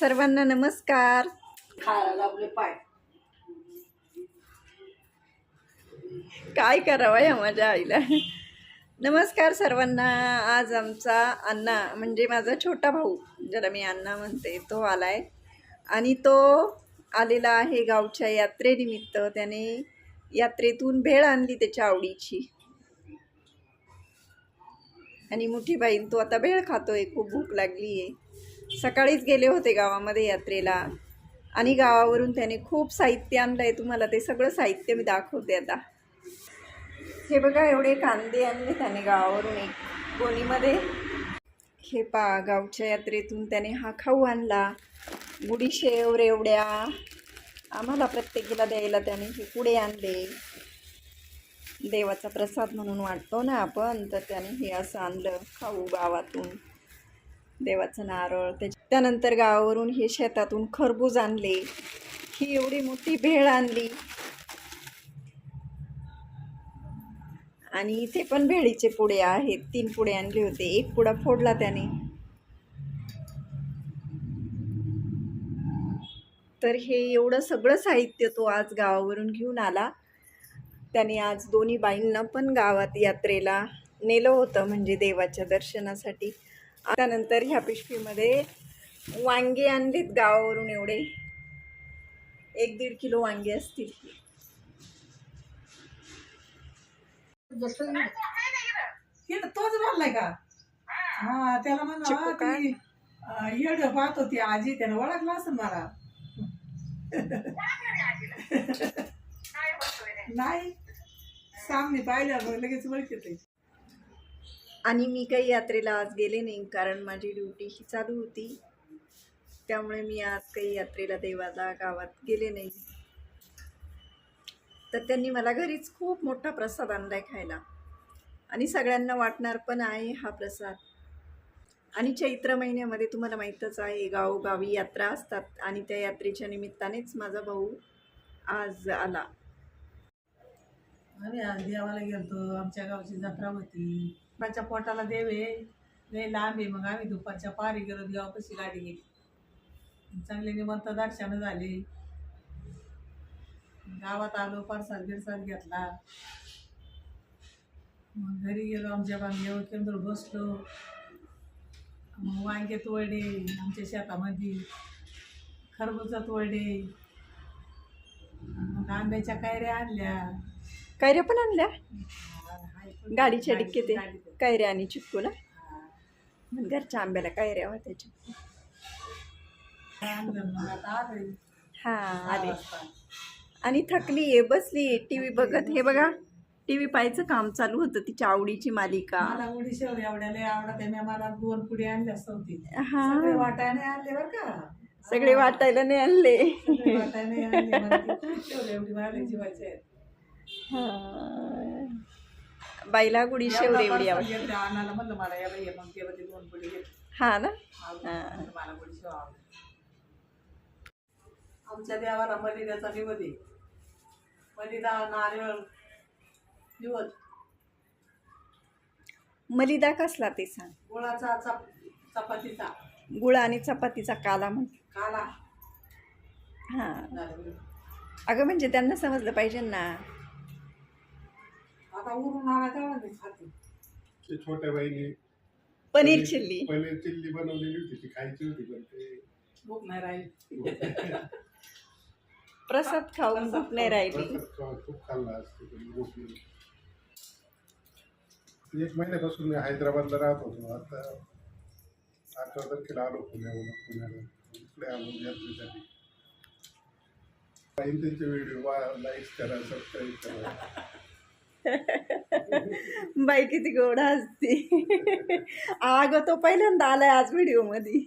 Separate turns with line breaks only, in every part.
सर्वांना नमस्कार.
खायला लागले पाय.
काय करावं या माझ्या आईला? नमस्कार सर्वांना. आज आमचा अण्णा म्हणजे माझा छोटा भाऊ ज्याला मी अण्णा म्हणते तो आलाय. आणि तो आलेला आहे गावच्या यात्रेनिमित्त. त्याने यात्रेतून भेळ आणली त्याच्या आवडीची. आणि मोठी बाईन तो आता भेळ खातोय. खूप भूक लागली आहे सकाळीच गेले होते गावामध्ये यात्रेला. आणि गावावरून त्याने खूप साहित्य आणलं आहे तुम्हाला ते सगळं साहित्य मी दाखवते आता. हे बघा एवढे कांदे आणले त्याने गावावरून एक गोणीमध्ये हे पा गावच्या यात्रेतून त्याने हा खाऊ आणला. गुडीशेव रेवड्या आम्हाला प्रत्येकीला द्यायला त्याने हे पुढे आणले. देवाचा प्रसाद म्हणून वाटतो ना आपण तर त्याने हे असं आणलं खाऊ गावातून. देवाचं नारळ त्याच्या त्यानंतर गावावरून हे शेतातून खरबूज आणले. ही एवढी मोठी भेळ आणली. आणि इथे पण भेळीचे पुडे आहेत. तीन पुडे आणले होते. एक पुडा फोडला त्याने. तर हे एवढं सगळं साहित्य तो आज गावावरून घेऊन आला. त्याने आज दोन्ही बाईंना पण गावात यात्रेला नेलं होतं म्हणजे देवाच्या दर्शनासाठी. त्यानंतर ह्या पिशवीमध्ये वांगे आणलीत गावावरून एवढे. एक दीड किलो वांगे असतील.
तोच बोललाय का? हा त्याला म्हणा? ती येड पाहत होती आजी त्यानं ओळखला असं मला. नाही सामने पाहिल्या मग लगेच ओळखते
आणि मी काही यात्रेला आज गेले नाही कारण माझी ड्युटी ही चालू होती. त्यामुळे मी आज काही यात्रेला देवाला गावात गेले नाही. तर त्यांनी मला घरीच खूप मोठा प्रसाद आणलाय खायला. आणि सगळ्यांना वाटणार पण आहे हा प्रसाद. आणि चैत्र महिन्यामध्ये तुम्हाला माहीतच आहे गावोगावी यात्रा असतात आणि त्या यात्रेच्या निमित्तानेच माझा भाऊ आज आला.
आम्ही आज देवाला गेलतो. आमच्या गावची जत्रा होती. माझ्या पोटाला देवे लय लांब आहे मग आम्ही दुपारच्या पारी गेलो देवापाशी गाडी गेली चांगले निमंत दर्शन झाले. गावात आलो परसाद बिरसाद घेतला. मग घरी गेलो आमच्या बांधल्यावर केंद्र बसलो. मग वांगे तोडे आमच्या शेतामध्ये. खरबूजा तोडे मग आंब्याच्या कैऱ्या आणल्या.
कैऱ्या पण आणल्या? गाडीच्या डिक्कीत. कैऱ्या आणि
हा.
मग घरच्या आंब्याला कैऱ्या होत्या चिक्कू. हां आले.
वाजता.
आणि थकली आहे बसली टी व्ही बघत. हे बघा टी व्ही पाहायचं काम चालू होतं तिच्या आवडीची मालिका.
मला दोन पुढे आणल्या
हा.
सगळे वाटायने आणले बरं का?
सगळे वाटायला नाही आणले. बाईला गुडी शेवरे एवढी आवड
म्हणलं मला या बाई मग तेव्हा ते दोन घेतले
हा ना. हा.
म्हणलं मला गुडी शेव आवडते. आमच्या देवाला मलिद्याचा निवद आहे. मलिदा नारळ निवद
मलिदा कसला ते सांग.
गुळाचा चप चपातीचा.
गुळ आणि चपातीचा काला म्हण.
काला.
हा.
नारळ.
अगं म्हणजे त्यांना समजलं पाहिजे ना.
आता उरून आला तेव्हा मी खाते.
ते छोट्या बाईने
पनीर चिल्ली.
पनीर चिल्ली बनवलेली होती ती खायची होती पण ते
भूक नाही राहील.
प्रसाद खाऊन भूक नाही राहिली.
प्रसाद खा- खूप खाल्ला असतो पण भूक नाही. एक महिन्यापासून मी हैदराबादला राहत होतो. आता अठरा तारखेला आलो पुण्याहून पुण्याला. इकडे आलो यात्रेसाठी. पाहिजे त्यांचे व्हिडिओ लाईक करा सबस्क्राईब करा.
बाई किती गोड असते अगं तो पहिल्यांदा आलाय आज
व्हिडिओमध्ये.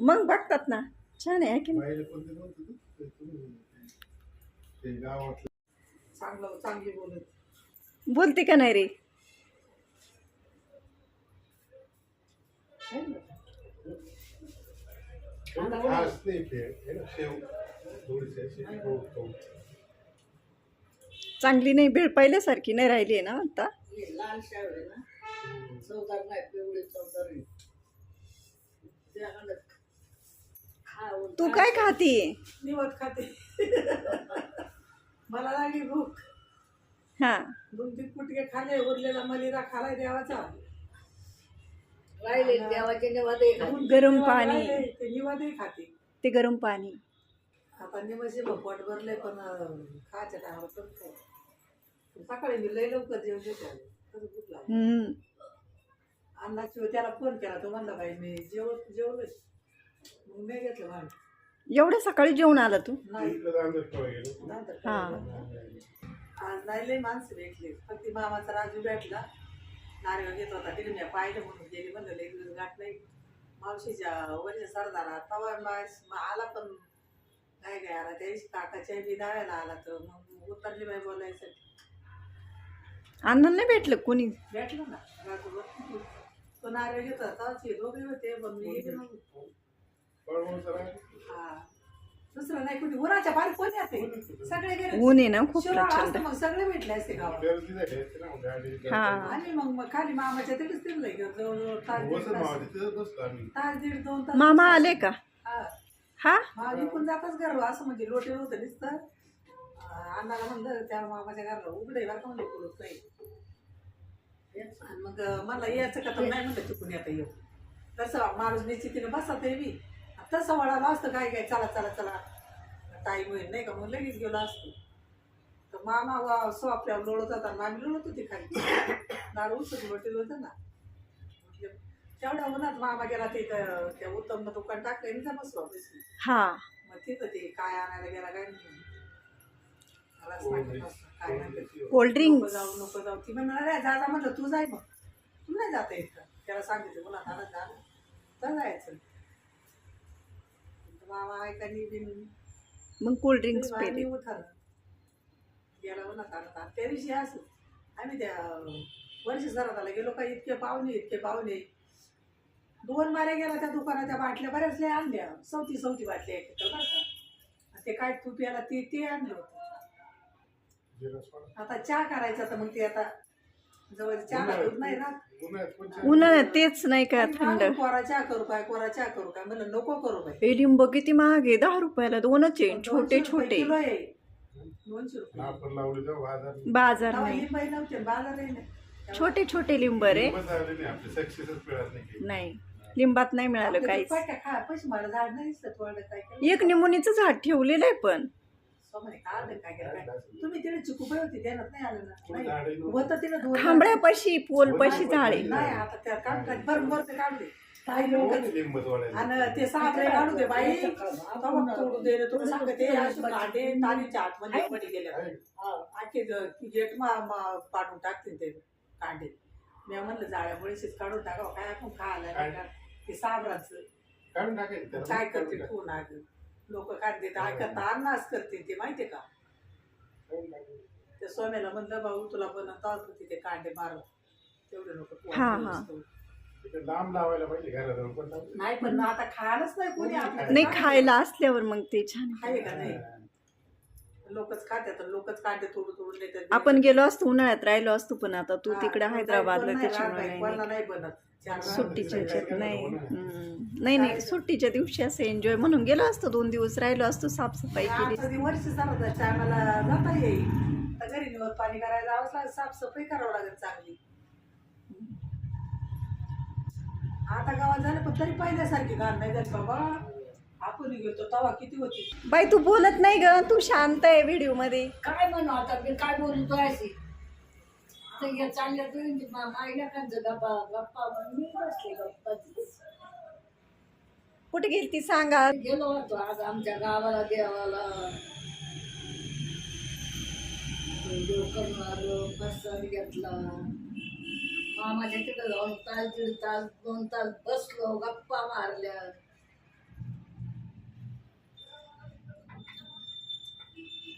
मग बघतात ना. छान आहे की
बोलत.
बोलते का नाही रे?
हे थोडीशी.
चांगली नाही भेळ पहिल्यासारखी नाही राहिली आहे ना आता.
लाल चौदार नाही पिवळी चौदार
तू काय खाती?
निवड खाते. मला लागली भूक.
हा.
दोन तीन कुटके खाले उरलेला मलिरा खालाय देवाचा.
राहिले देवाचे निवादही
गरम पाणी.
ते निवादही खाते.
ते गरम पाणी.
आता निवाशी पोट भरले पण खायचं टायमाला पण सकाळी मी लय लवकर जेवण घेते आले. तरी भूक लागली
हम्म.
अण्णाची त्याला फोन केला तो म्हणला बाई मी जेव जेवलोय मग मी घेतलं भांड.
एवढ्या सकाळी जेवण आला तू?
नाही. नंतर
हा.
आज नाही लय माणसं भेटली. फक्त मामाचा राजू भेटला. नारळ घेत होता तिने मी पाहिलं म्हणून गेली. म्हणलं लई दिवस गाठ नाही. मावशीच्या वरच्या सरदारा तवा मास आला पण काय काय आला? त्या दिवशी काकाच्या बी दाव्याला आला तर मग उतरली बाई बोलायसाठी.
अण्णा नाही भेटलं कोणी?
भेटलो ना. राजू वर. तो नारळ घेत होता ते दोघे होते पण मी गेले नव्हते.
पळवून सर
हा. दुसरं नाही कुठे? उन्हाच्या बाहेर कोणी येते सगळे गेले
ऊन आहे ना खूप
शिवार
प्रचंड.
असतं मग सगळे भेटले असते गावात
हा.
आणि मग मग खाली मामाच्या तिकडेच तिथलं घेऊन जवळजवळ तास दीड
वसंत
तास.
मावली तिथं बसलो आम्ही
तास दीड दोन तास.
मामा आले का?
हा.
हा?
मामा इकून जाताच घर असं म्हणजे लोटे होतं नुसतं. अं, अण्णाला म्हणलं त्या मामाच्या घरला उघडे बरं का म्हणलं कुलूप काही आणि मग मला यायचं का तर नाही म्हणलं चुकून येता येऊ. तसं माणूस निश्चितीने बसत आहे मी तसं वळाला असतं काय काय चला चला चला. टाईम होईल नाही का मग लगेच गेलो असतो. तर मामा वा सो आपल्यावर लोळत होता मामी लोळत होती खाली. दारू उसत लोटेल होतं ना. तेवढ्या उन्हात मामा गेला ते त्या उत्तम दुकान टाकलं बसली
हा.
मग तिथं ते काय आणायला गेला काय नाही मला सांगितलं असतं, काय म्हणते ते.
कोल्ड
नको
ड्रिंक्स
जाऊ नको जाऊ. ती म्हणणार "अरे, जा जा. म्हटलं तू जाय मग. तू नाही जाता का त्याला सांगितलं मला आता जा. तर जायचं मामा ऐकानी बिन
मग कोल्ड ड्रिंक्स
आम्ही
पेले.
उठार गेला उन्हात आणत त्या दिवशी असं आम्ही त्या वर्ष सराताला गेलो का इतके पाहुणे इतके पाहुणे. दोन मारे गेला त्या दुकानात त्या बाटल्या बऱ्याच लय आणल्या. चौथी चौथी बाटल्या एक तर बरं का. आणि ते काय तूप याला ते ते आणलं होतं. आता चहा करायचा तर मग ते आता जवळ चहा दूध नाही ना?
उन्हाळ्यात
तेच नाही का थंड?
कोरा चहा करू काय? कोरा चहा करू काय? म्हणलं नको करू बाई.
हे लिंब किती महाग आहे? दहा रुपयाला दोनच आहे. छोटे छोटे.
किलो आहे. दोनशे रुपये.
आपण लावली तेव्हा बाजार
बाजार
तेव्हा
नाही.
लिंबाई नव्हते बाजार आहे ना.
छोटे छोटे लिंब रे.
नाही. आपली सक्सेसच मिळत नाही काही.
नाही. लिंबात नाही मिळालं
आपल्या
काहीच.
दुपारच्या खा पैसे मला झाड नाही दिसत थोडं काय केलं.
एक निमोनीचं झाड ठेवलेलं आहे पण.
तुम्ही तिने चिकूबाई होती ध्यानात नाही आलं ना.
कोणी.
होतं दोन
खांबड्यापाशी पोलपाशी झाडे.
नाही आता त्या काढतात ते काढले काही लोक
कोणी?
आणि ते काढू दे बाई. तोडू दे तुला सांगते आतमध्ये गेल्या.
हा.
आखे गेट पाडून टाकतील ते कांडे मी म्हणलं जाळ्यामुळे काढून टाकावं काय आपण खायला ते साबराचं. काय करते तू ना लोक काय देत ऐकत अन्नाच करते ते माहितीये का. त्या सोम्याला म्हणलं भाऊ तुला बनवता होती ते कांडे मार तेवढे नको
हा, हा.
तिथे लांब लावायला पाहिजे घराजवळ पण लावते.
नाही पण आता खायलाच नाही कोणी.
नाही खायला असल्यावर मग ते छान
आहे का नाही लोकच खात्यात लोकच कांदे तोडून तोडून देतात
आपण गेलो असतो उन्हाळ्यात राहिलो असतो पण आता तू तिकडे हैदराबादला
नाही,
त्याच्यामुळे
नाही,
नाही
कोणाला नाही. बनत. चार
सुट्टीच्या ह्याच्यात नाही? हम्म. नाही नाही सुट्टीच्या दिवशी असं एन्जॉय म्हणून गेलो असतो दोन दिवस राहिलो असतो साफसफाई केली
आमचं वर्ष झालं तर टायमाला जाता येईल. तर घरी निवड पाणी करायला लागेल साफसफाई करावं लागेल चांगली. आता गावात झालं पण तरी पहिल्यासारखी घाण नाही जात बाबा. आपण गेलो तवा किती होती?
बाई तू बोलत नाही ग. तू शांत आहे व्हिडिओमध्ये.
काय म्हणू आता? मी काय बोलू? तो अशी तर या चालल्या तुम्ही मायला का गप्पा गप्पा म्हणून मी बसले गप्पा.
कुठे गेली ती सांगा
गेलो होतो आज आमच्या गावाला देवाला. देव करून आलो प्रसाद घेतला. मामाच्या तिथं जाऊन तास दीड तास दोन तास बसलो गप्पा मारल्या
खाल्लं?
नको आता ते होईल.
मग आता राहू दे आता उद्या बाहेर जाऊ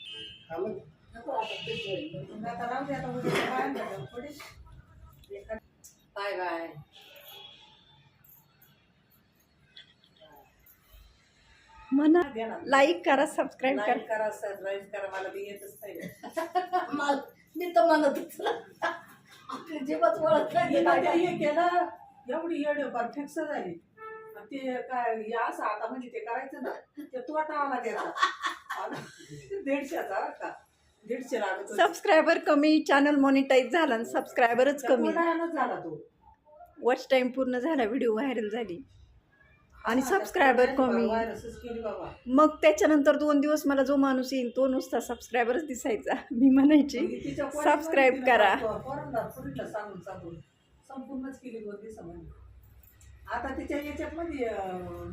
थोडी बाय बाय
म्हणा लाईक करा सबस्क्राईब करा.
लाईक करा सबस्क्राईब करा मला ते येतच नाही.
मा- मी तर म्हणतच आपली जीवात वळत नाही.
हे केलं एवढी येड परफेक्ट झाली. आणि ते काय असं आता म्हणजे ते करायचं ना ते तोटा आला त्याचा. दीडशेचा बरं का? दीडशे लागत होते.
सबस्क्रायबर कमी चॅनल मॉनिटाईज झाला आणि सबस्क्रायबरच कमी.
तोटानंच झाला तो.
वॉच टाइम पूर्ण झाला व्हिडिओ व्हायरल झाली. आणि सबस्क्रायबर कमी.
व्हायरसच केली बाबा.
मग त्याच्यानंतर दोन दिवस मला जो माणूस येईल तो नुसता सबस्क्रायबरच दिसायचा. मी म्हणायची
तिच्या
सबस्क्राईब करा.
पोरांना पुरीला सांगून सांगून. संपूर्णच केली दोन दिवसामध्ये. आता तिच्या याच्यात मध्ये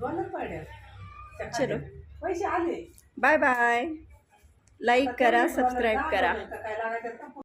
डॉलर पाड्या. त्या
चलो.
पैसे आले.
Bye bye. लाईक करा सबस्क्राईब करा.